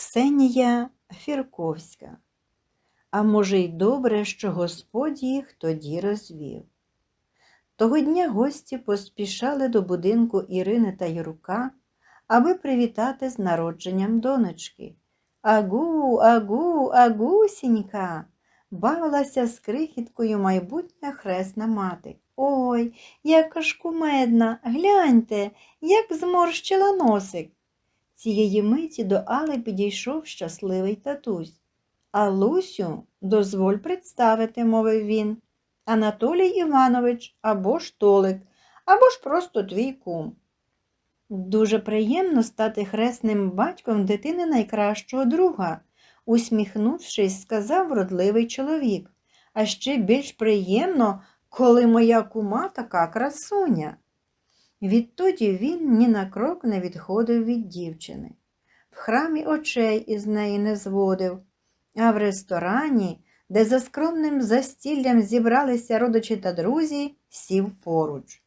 Ксенія Фірковська. А може, й добре, що Господь їх тоді розвів. Того дня гості поспішали до будинку Ірини та Юрка, аби привітати з народженням донечки. Агу, агу, агусінька, бавилася з крихіткою майбутня хресна мати. Ой, яка ж кумедна, гляньте, як зморщила носик. Цієї миті до Али підійшов щасливий татусь. А Лусю, дозволь представити, мовив він. Анатолій Іванович або ж Толик, або ж просто твій кум. Дуже приємно стати хресним батьком дитини найкращого друга, усміхнувшись, сказав вродливий чоловік. А ще більш приємно, коли моя кума така красуня. Відтоді він ні на крок не відходив від дівчини. В храмі очей із неї не зводив, а в ресторані, де за скромним застіллям зібралися родичі та друзі, сів поруч.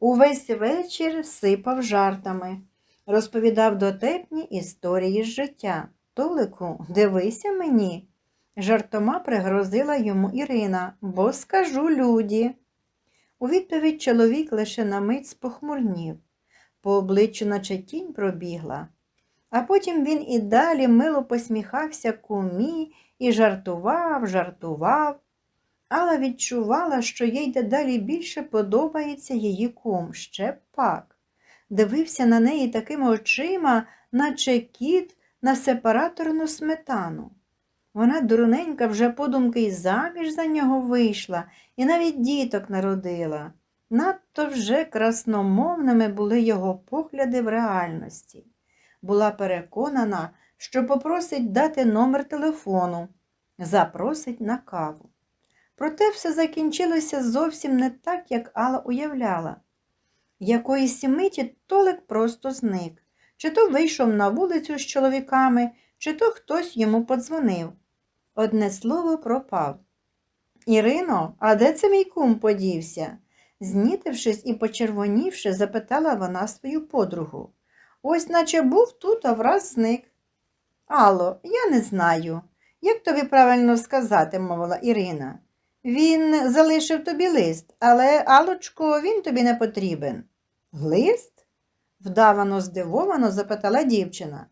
Увесь вечір сипав жартами, розповідав дотепні історії з життя. Толику, дивися мені. Жартома пригрозила йому Ірина, бо скажу люді. У відповідь чоловік лише на мить спохмурнів, по обличчю наче тінь пробігла. А потім він і далі мило посміхався кумі і жартував, жартував. Алла відчувала, що їй дедалі більше подобається її кум, ще пак. Дивився на неї такими очима, наче кіт на сепараторну сметану. Вона дурненька вже подумки й заміж за нього вийшла і навіть діток народила. Надто вже красномовними були його погляди в реальності. Була переконана, що попросить дати номер телефону, запросить на каву. Проте все закінчилося зовсім не так, як Алла уявляла. Якоїсь миті Толик просто зник, чи то вийшов на вулицю з чоловіками, чи то хтось йому подзвонив. Одне слово пропав. Ірино, а де це мій кум подівся? Знітившись і почервонівши, запитала вона свою подругу. Ось наче був тут, а враз зник. Алло, я не знаю. Як тобі правильно сказати, мовила Ірина. Він залишив тобі лист, але, Алочко, він тобі не потрібен. Лист? вдавано здивовано запитала дівчина.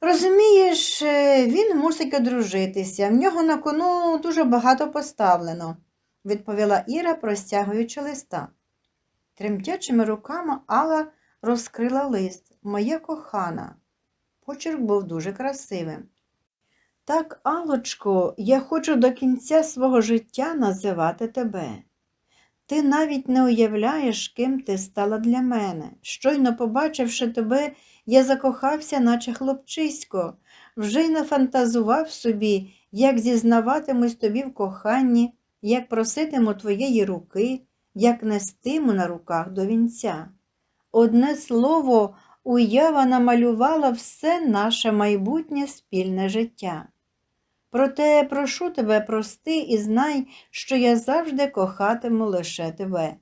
Розумієш, е, він мусить одружитися, в нього на кону дуже багато поставлено, відповіла Іра, простягуючи листа. Тремтячими руками Алла розкрила лист Моя кохана. Почерк був дуже красивим. Так, Алочко, я хочу до кінця свого життя називати тебе. Ти навіть не уявляєш, ким ти стала для мене. Щойно побачивши тебе, я закохався, наче хлопчисько, вже й нафантазував собі, як зізнаватимусь тобі в коханні, як проситиму твоєї руки, як нестиму на руках до вінця. Одне слово, уява намалювала все наше майбутнє спільне життя. Проте прошу тебе прости і знай, що я завжди кохатиму лише тебе.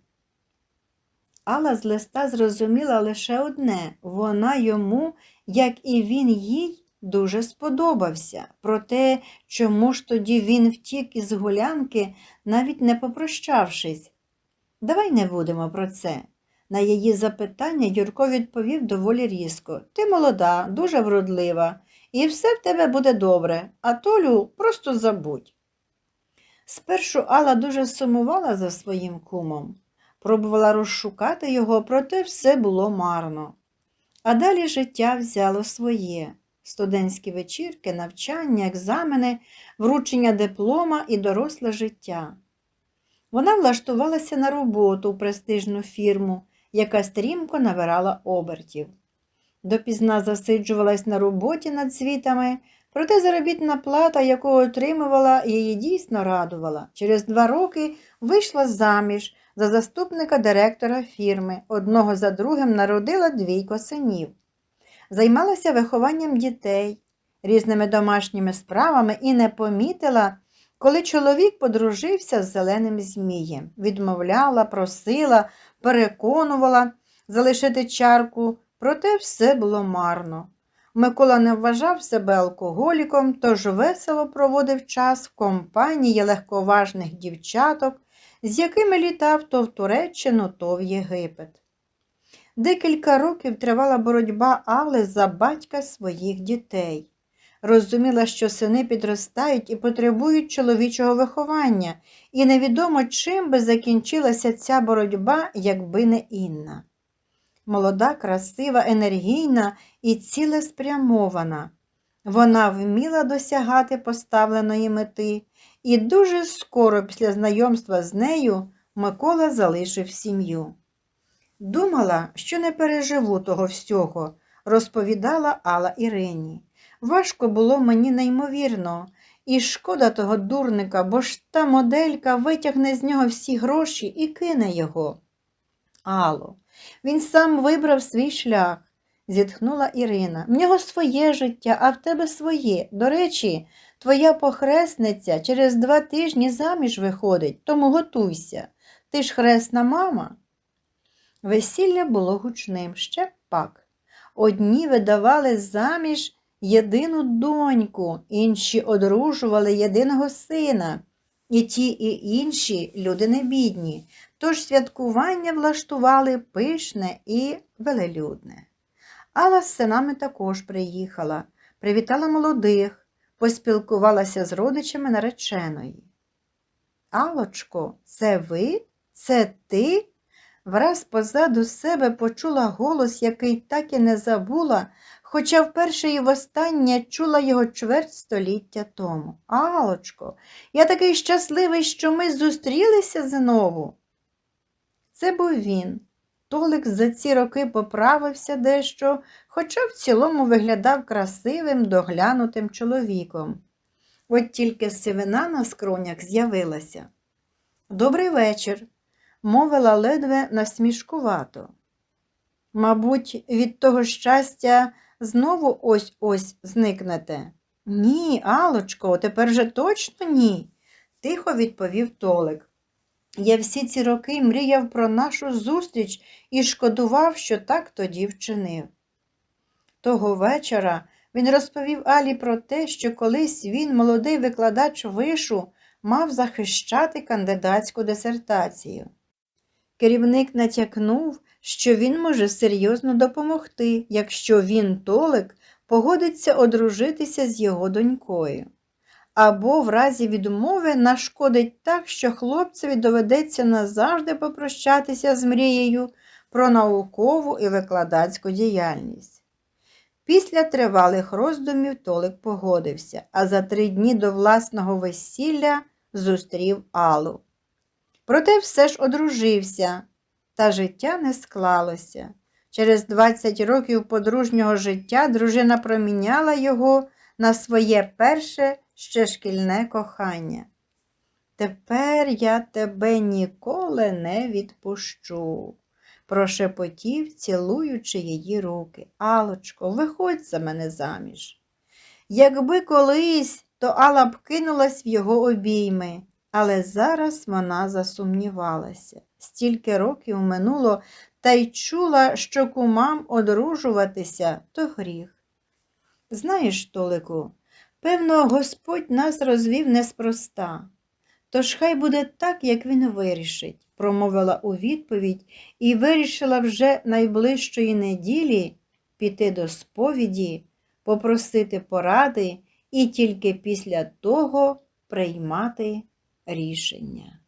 Алла з листа зрозуміла лише одне вона йому, як і він їй, дуже сподобався. Проте, чому ж тоді він втік із гулянки, навіть не попрощавшись? Давай не будемо про це. На її запитання Юрко відповів доволі різко Ти молода, дуже вродлива, і все в тебе буде добре, а Толю просто забудь. Спершу Алла дуже сумувала за своїм кумом, пробувала розшукати його, проте все було марно. А далі життя взяло своє студентські вечірки, навчання, екзамени, вручення диплома і доросле життя. Вона влаштувалася на роботу в престижну фірму, яка стрімко набирала обертів. Допізна засиджувалась на роботі над світами, проте заробітна плата, яку отримувала, її дійсно радувала. Через два роки вийшла заміж за заступника директора фірми, одного за другим народила двійко синів. Займалася вихованням дітей, різними домашніми справами і не помітила, коли чоловік подружився з зеленим змієм, відмовляла, просила, переконувала залишити чарку, проте все було марно. Микола не вважав себе алкоголіком, тож весело проводив час в компанії легковажних дівчаток, з якими літав то в Туреччину, то в Єгипет. Декілька років тривала боротьба Алли за батька своїх дітей. Розуміла, що сини підростають і потребують чоловічого виховання, і невідомо, чим би закінчилася ця боротьба, якби не Інна. Молода, красива, енергійна і цілеспрямована. Вона вміла досягати поставленої мети, і дуже скоро після знайомства з нею Микола залишив сім'ю. Думала, що не переживу того всього, розповідала Алла Ірині. Важко було мені неймовірно, і шкода того дурника, бо ж та моделька витягне з нього всі гроші і кине його. Алло, він сам вибрав свій шлях, зітхнула Ірина. В нього своє життя, а в тебе своє. До речі, твоя похресниця через два тижні заміж виходить, тому готуйся. Ти ж хресна мама. Весілля було гучним, ще пак. Одні видавали заміж єдину доньку, інші одружували єдиного сина. І ті, і інші люди не бідні, тож святкування влаштували пишне і велелюдне. Алла з синами також приїхала, привітала молодих, поспілкувалася з родичами нареченої. Алочко, це ви? Це ти? Враз позаду себе почула голос, який так і не забула, хоча вперше і востаннє чула його чверть століття тому. Алочко, я такий щасливий, що ми зустрілися знову. Це був він. Толик за ці роки поправився дещо, хоча в цілому виглядав красивим, доглянутим чоловіком. От тільки сивина на скронях з'явилася. Добрий вечір, мовила ледве насмішкувато. Мабуть, від того щастя знову ось ось зникнете. Ні, Алочко, тепер же точно ні, тихо відповів Толик. Я всі ці роки мріяв про нашу зустріч і шкодував, що так тоді вчинив. Того вечора він розповів Алі про те, що колись він, молодий викладач вишу, мав захищати кандидатську дисертацію. Керівник натякнув, що він може серйозно допомогти, якщо він, Толик, погодиться одружитися з його донькою. Або в разі відмови нашкодить так, що хлопцеві доведеться назавжди попрощатися з мрією про наукову і викладацьку діяльність. Після тривалих роздумів Толик погодився, а за три дні до власного весілля зустрів Аллу. Проте все ж одружився, та життя не склалося. Через 20 років подружнього життя дружина проміняла його на своє перше ще шкільне кохання. Тепер я тебе ніколи не відпущу, прошепотів, цілуючи її руки. Алочко, виходь за мене заміж. Якби колись, то Алла б кинулась в його обійми, але зараз вона засумнівалася. Стільки років минуло та й чула, що кумам одружуватися то гріх. Знаєш, Толику, певно, Господь нас розвів неспроста. Тож хай буде так, як він вирішить, промовила у відповідь і вирішила вже найближчої неділі піти до сповіді, попросити поради і тільки після того приймати рішення.